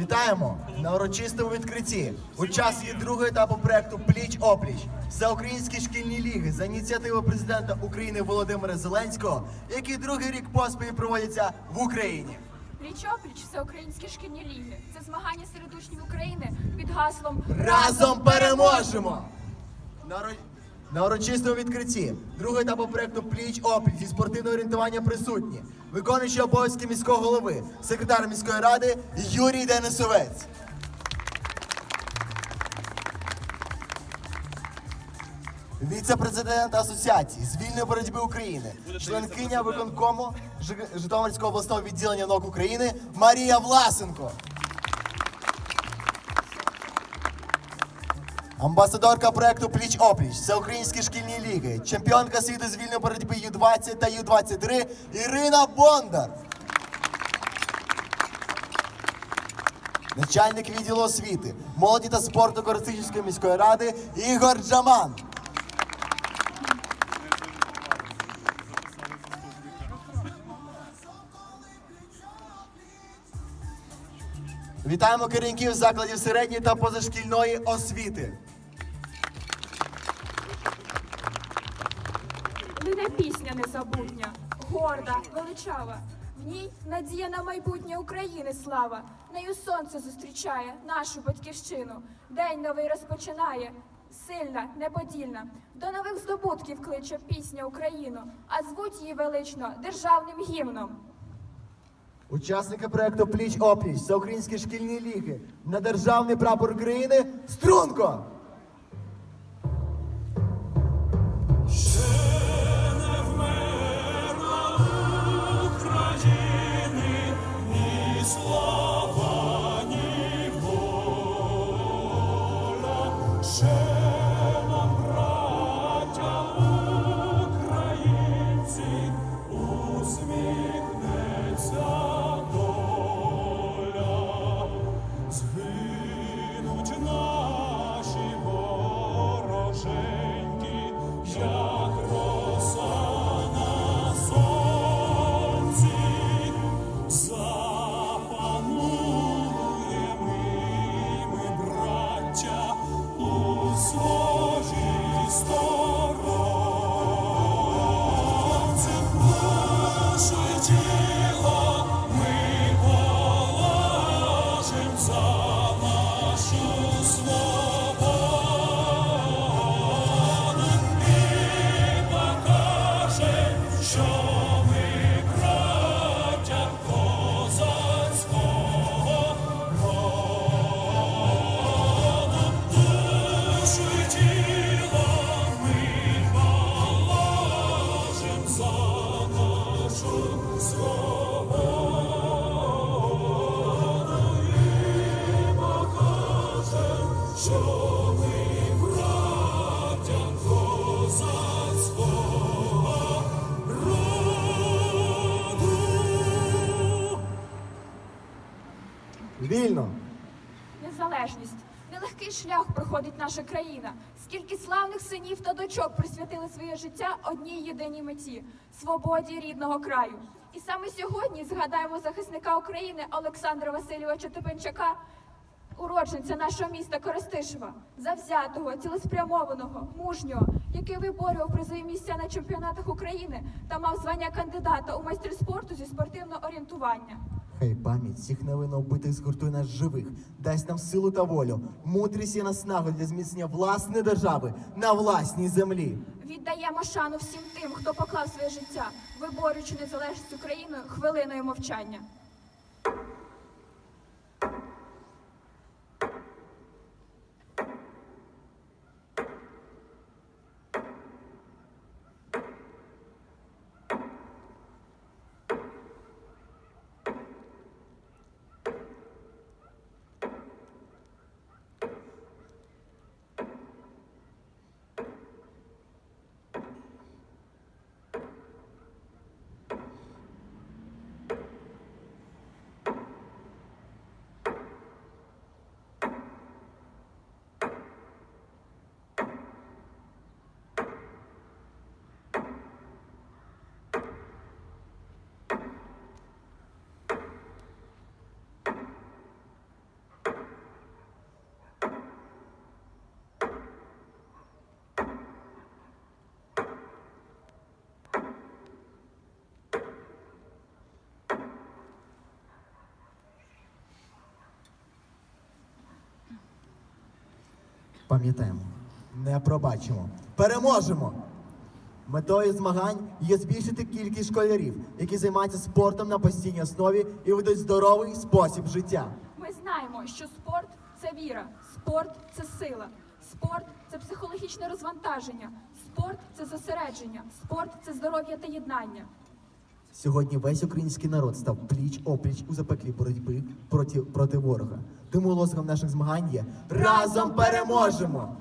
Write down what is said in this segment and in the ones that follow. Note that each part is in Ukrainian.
Вітаємо на урочистому відкритті. Учасники другого етапу проекту Пліч опліч всеукраїнські шкільні ліги за ініціативи президента України Володимира Зеленського, які другий рік поспіль проводяться в Україні. Пліч-опліч всеукраїнські шкільні ліги. Це змагання серед учнів України під гаслом Разом переможемо! На, урочистому відкритті другого етапу проекту Пліч опліч зі спортивного орієнтування присутні. Виконуючий обов'язки міського голови, секретар міської ради Юрій Денисовець. Віце-президент Асоціації з вільної боротьби України, членкиня виконкому Житомирського обласного відділення НОК України Марія Власенко. Амбасадорка проекту Пліч опліч Всеукраїнські шкільні ліги, чемпіонка світу з вільної боротьби Ю-20 та Ю-23 Ірина Бондар. Начальник відділу освіти, молоді та спорту користичської міської ради Ігор Джаман. Вітаємо керівників закладів середньої та позашкільної освіти. Лине пісня незабутня, горда, величава. В ній надія на майбутнє України слава. Нею сонце зустрічає нашу батьківщину. День новий розпочинає. Сильна, неподільна, до нових здобутків кличе пісня Україну, а звуть її велично державним гімном. Учасники проекту Пліч опліч Всеукраїнські шкільні ліги на державний прапор України Струнко! Наша країна. Скільки славних синів та дочок присвятили своє життя одній єдиній меті свободі рідного краю. І саме сьогодні згадаємо захисника України Олександра Васильовича Топенчака, уродженця нашого міста Коростишева, завзятого, цілеспрямованого, мужнього, який виборював призові місця на чемпіонатах України та мав звання кандидата у майстри спорту зі спортивного орієнтування. Хай пам'ять всіх невинно згуртує нас живих, дасть нам силу та волю, мудрість і наснагу для зміцнення власної держави на власній землі. Віддаємо шану всім тим, хто поклав своє життя, виборюючи незалежність України хвилиною мовчання. Пам'ятаємо, не пробачимо, переможемо. Метою змагань є збільшити кількість школярів, які займаються спортом на постійній основі і ведуть здоровий спосіб життя. Ми знаємо, що спорт це віра, спорт це сила, спорт це психологічне розвантаження, спорт це зосередження, спорт це здоров'я та єднання. Сьогодні весь український народ став пліч опліч у запеклій боротьби проти, проти ворога. Тому лозунгом наших змагань є разом переможемо!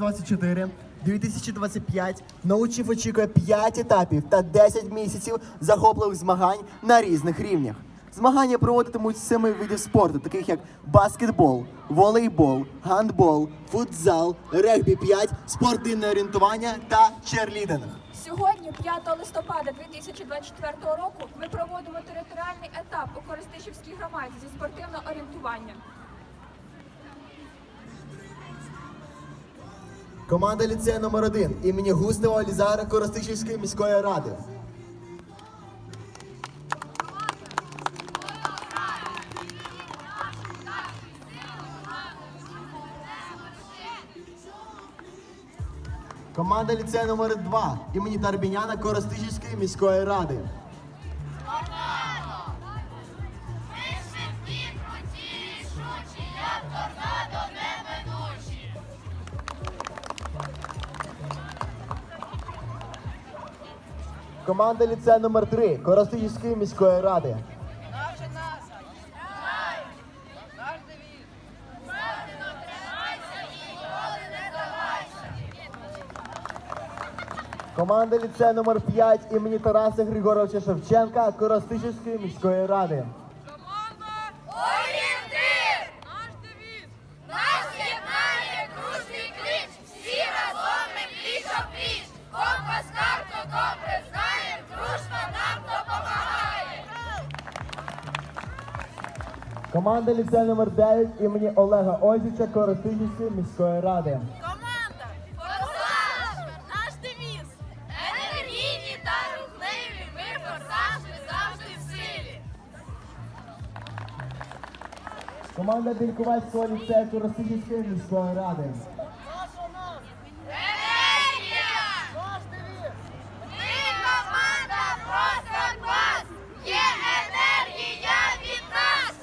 2024-2025 на учнів очікує 5 етапів та 10 місяців захопливих змагань на різних рівнях. Змагання проводитимуть з семи видів спорту, таких як баскетбол, волейбол, гандбол, футзал, регбі 5, спортивне орієнтування та черлідинг. Сьогодні, 5 листопада 2024 року, ми проводимо територіальний етап у Коростишівській громаді зі спортивного орієнтування. Команда ліцею номер 1 імені Густава Лізара Коростишівської міської ради. Команда ліцею номер 2 імені Тарбіняна Коростишівської міської ради. Команда ліце номер 3 Коростишівської міської ради. Команда ліце номер 5 імені Тараса Григоровича Шевченка Коростишівської міської ради. Команда ліцею номер 9 імені Олега Озіча Коротинівської міської ради. Команда! Форсаж! Наш девіз! Енергійні та рухливі! Ми форсаж, ми завжди в силі! Команда Бількувацького ліцею Коротинівської міської ради. Енергія! Ми команда просто клас! Є енергія від нас!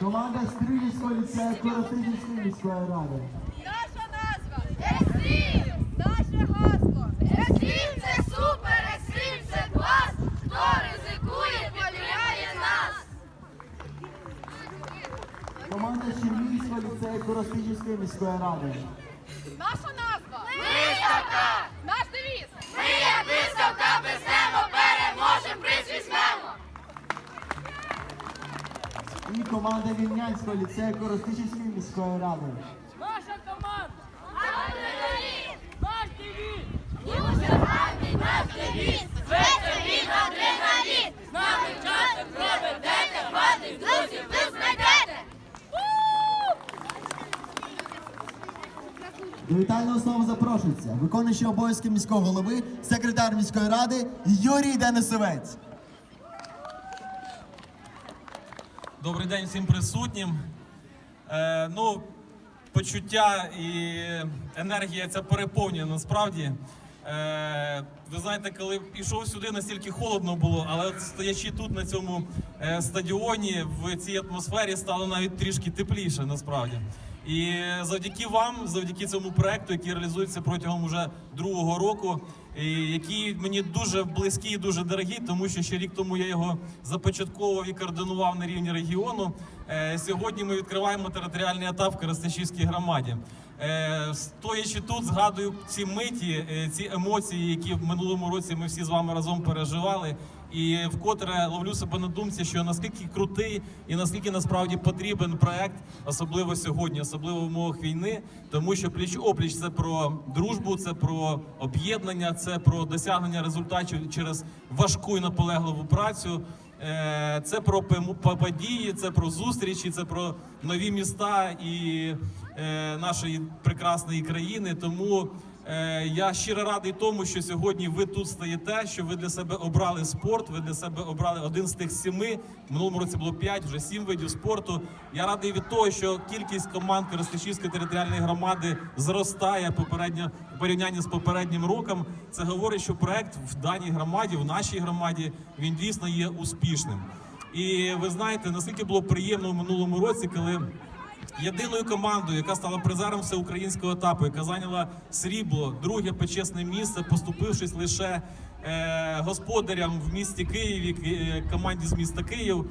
Команда Коростишівської міської ради. Наша назва Екстрім! Наше гасло Екстрім це супер, екстрім це клас! Хто ризикує, підтримує нас! Команда Чернігівського ліцею Коростишівської міської ради. Команда Вільнянського ліцею Коростишівської міської ради. Наша команда! Наш девіз! Дуже гарний наш девіз! Він адреналін! З нами часом проведете, гарних друзів ви знайдете! До вітального слова запрошується виконуючий обов'язки міського голови, секретар міської ради Юрій Денисовець. Добрий день всім присутнім. Е, ну, почуття і енергія ця переповнює насправді. Е, ви знаєте, коли йшов сюди, настільки холодно було, але стоячи тут на цьому е, стадіоні, в цій атмосфері стало навіть трішки тепліше насправді. І завдяки вам, завдяки цьому проекту, який реалізується протягом уже другого року, і який мені дуже близький, і дуже дорогий, тому що ще рік тому я його започатковував і координував на рівні регіону. Е, Сьогодні ми відкриваємо територіальний етап в Коростишівській громаді. Е, Стоячи тут, згадую ці миті, е, ці емоції, які в минулому році ми всі з вами разом переживали. І вкотре ловлю себе на думці, що наскільки крутий і наскільки насправді потрібен проект, особливо сьогодні, особливо в умовах війни, тому що пліч опліч це про дружбу, це про об'єднання, це про досягнення результатів через важку і наполегливу працю. Е, Це про події, це про зустрічі, це про нові міста і е, нашої прекрасної країни. Тому я щиро радий тому, що сьогодні ви тут стоїте, що ви для себе обрали спорт. Ви для себе обрали один з тих сіми. В минулому році було п'ять, вже сім видів спорту. Я радий від того, що кількість команд Коростишівської територіальної громади зростає попередньо в порівнянні з попереднім роком. Це говорить, що проект в даній громаді, в нашій громаді, він дійсно є успішним. І ви знаєте, наскільки було приємно в минулому році, коли єдиною командою, яка стала призером всеукраїнського етапу, яка зайняла срібло, друге почесне місце, поступившись лише е, господарям в місті Києві, е, команді з міста Київ,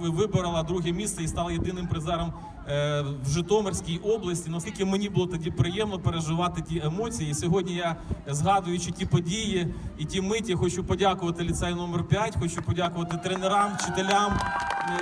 виборола друге місце і стала єдиним призером е, в Житомирській області. Наскільки мені було тоді приємно переживати ті емоції. І сьогодні я, згадуючи ті події і ті миті, хочу подякувати ліцею номер 5 хочу подякувати тренерам, вчителям,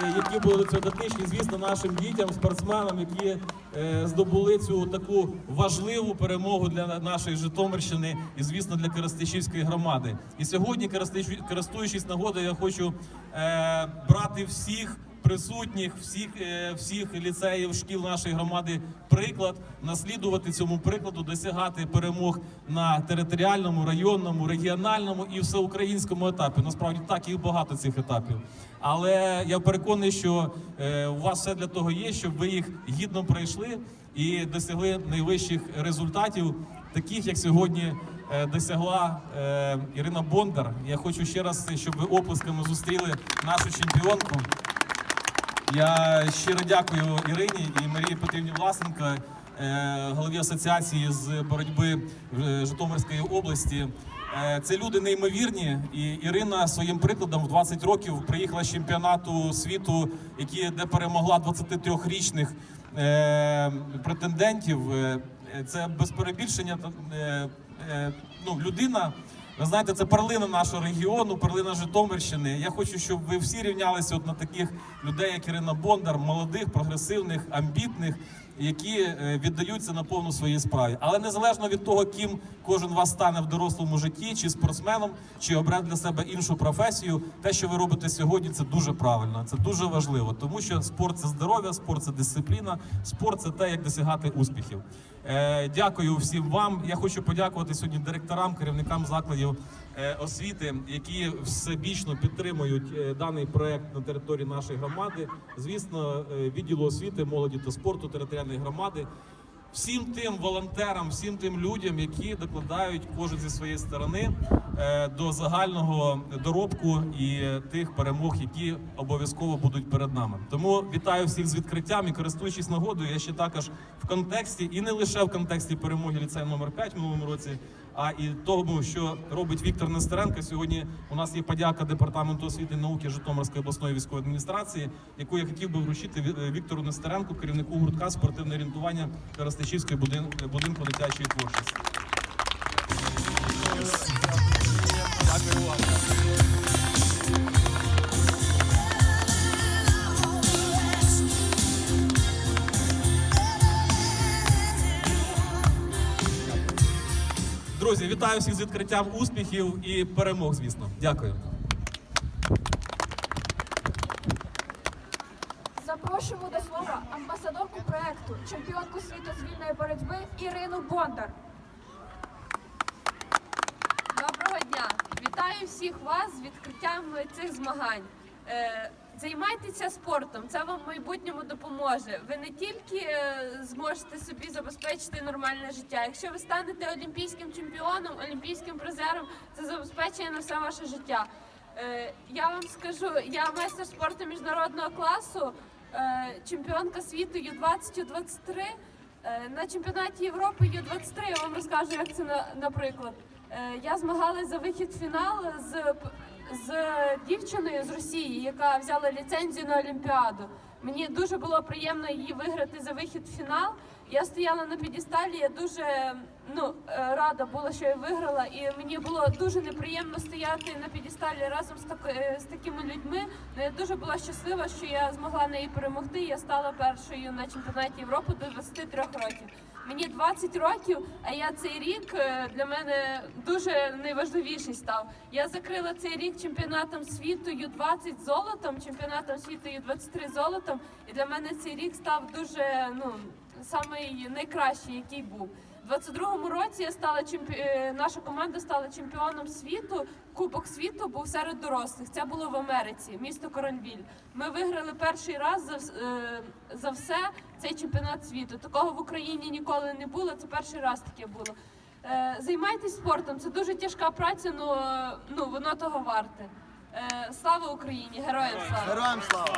е, які були до звісно, нашим дітям, спортсменам, які е, здобули цю таку важливу перемогу для нашої Житомирщини і, звісно, для Коростишівської громади. І сьогодні, користуючи- користуючись нагодою, я хочу е, брати всіх присутніх, всіх, е, всіх ліцеїв, шкіл нашої громади приклад, наслідувати цьому прикладу, досягати перемог на територіальному, районному, регіональному і всеукраїнському етапі. Насправді так їх багато цих етапів. Але я переконаний, що е, у вас все для того є, щоб ви їх гідно пройшли і досягли найвищих результатів, таких як сьогодні досягла е, Ірина Бондар. Я хочу ще раз, щоб ви оплесками зустріли нашу чемпіонку. Я щиро дякую Ірині і Марії Петрівні Власенко, е, голові асоціації з боротьби е, Житомирської області. Е, Це люди неймовірні, і Ірина своїм прикладом в 20 років приїхала з чемпіонату світу, які де перемогла 23-річних е, претендентів. Це без перебільшення. е, е, Ну, людина. Ви знаєте, це перлина нашого регіону, перлина Житомирщини. Я хочу, щоб ви всі рівнялися от на таких людей, як Ірина Бондар, молодих, прогресивних, амбітних, які е, віддаються на повну своїй справі. Але незалежно від того, ким кожен вас стане в дорослому житті, чи спортсменом, чи обере для себе іншу професію, те, що ви робите сьогодні, це дуже правильно, це дуже важливо, тому що спорт це здоров'я, спорт це дисципліна, спорт це те, як досягати успіхів. Е, Дякую всім вам. Я хочу подякувати сьогодні директорам, керівникам закладів освіти, які всебічно підтримують е, даний проект на території нашої громади. Звісно, е, відділу освіти, молоді та спорту територіальної громади. Всім тим волонтерам, всім тим людям, які докладають кожен зі своєї сторони е, до загального доробку і е, тих перемог, які обов'язково будуть перед нами. Тому вітаю всіх з відкриттям і користуючись нагодою, я ще також в контексті і не лише в контексті перемоги ліцею номер 5 в минулому році, а і тому, що робить Віктор Нестеренко. Сьогодні у нас є подяка департаменту освіти і науки Житомирської обласної військової адміністрації, яку я хотів би вручити е, Віктору Нестеренку, керівнику гуртка спортивне орієнтування Коростичівської будинку дитячої творчості. Друзі, вітаю всіх з відкриттям успіхів і перемог, звісно. Дякую. Запрошуємо до слова амбасадорку проекту, чемпіонку світу з вільної боротьби Ірину Бондар. Доброго дня! Вітаю всіх вас з відкриттям цих змагань. Займайтеся спортом, це вам в майбутньому допоможе. Ви не тільки е, зможете собі забезпечити нормальне життя. Якщо ви станете олімпійським чемпіоном, олімпійським призером, це забезпечує на все ваше життя. Е, Я вам скажу, я майстер спорту міжнародного класу, е, чемпіонка світу Ю-20, Ю-23. Е, На чемпіонаті Європи Ю-23 я вам розкажу, як це наприклад. Я змагалась за вихід в фінал з, з дівчиною з Росії, яка взяла ліцензію на Олімпіаду. Мені дуже було приємно її виграти за вихід в фінал. Я стояла на підісталі, я дуже ну, е, рада була, що я виграла, і мені було дуже неприємно стояти на підісталі разом з, так, е, з такими людьми. Ну, я дуже була щаслива, що я змогла неї перемогти. Я стала першою на чемпіонаті Європи до 23 років. Мені 20 років, а я цей рік е, для мене дуже найважливіший став. Я закрила цей рік чемпіонатом світу Ю-20 золотом, чемпіонатом світу Ю-23 золотом. І для мене цей рік став дуже ну самий найкращий, який був. У 22-му році я стала чемпі... е, наша команда стала чемпіоном світу. Кубок світу був серед дорослих. Це було в Америці, місто Коронвіль. Ми виграли перший раз за, е, за все цей чемпіонат світу. Такого в Україні ніколи не було. Це перший раз таке було. Е, Займайтесь спортом. Це дуже тяжка праця, ну, е, ну воно того варте. Слава Україні! Героям слава! Героям слава!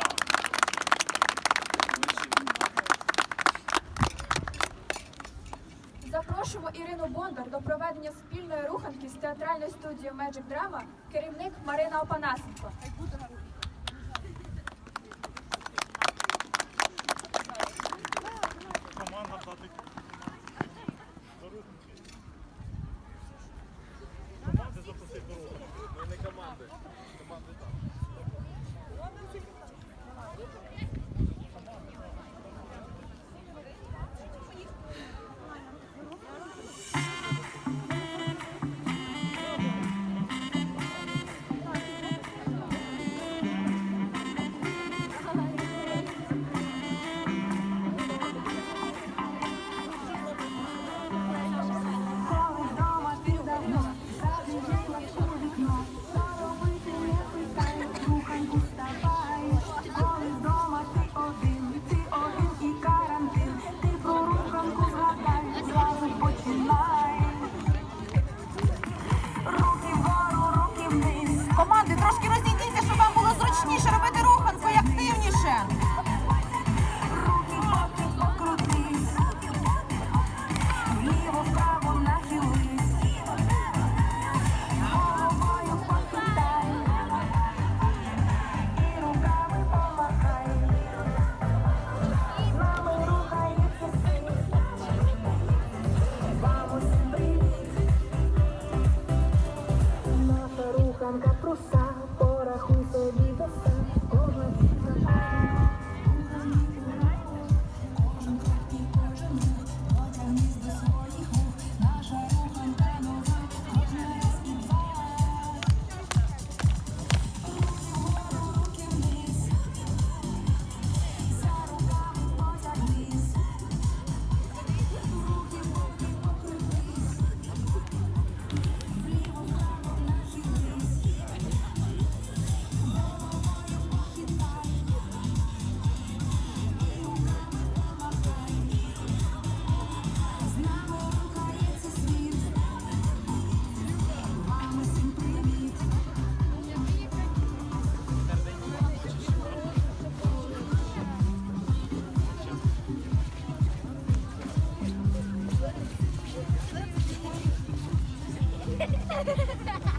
Запрошуємо Ірину Бондар до проведення спільної руханки з театральною студією Magic Drama, керівник Марина Опанасенко. Ha ha ha ha!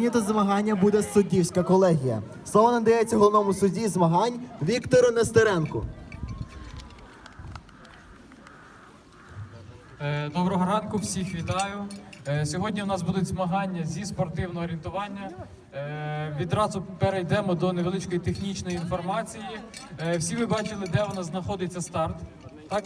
Оцінювати змагання буде суддівська колегія. Слово надається головному судді змагань Віктору Нестеренку. Е, Доброго ранку, всіх вітаю. Е, Сьогодні у нас будуть змагання зі спортивного орієнтування. Е, Відразу перейдемо до невеличкої технічної інформації. Всі ви бачили, де у нас знаходиться старт. Так?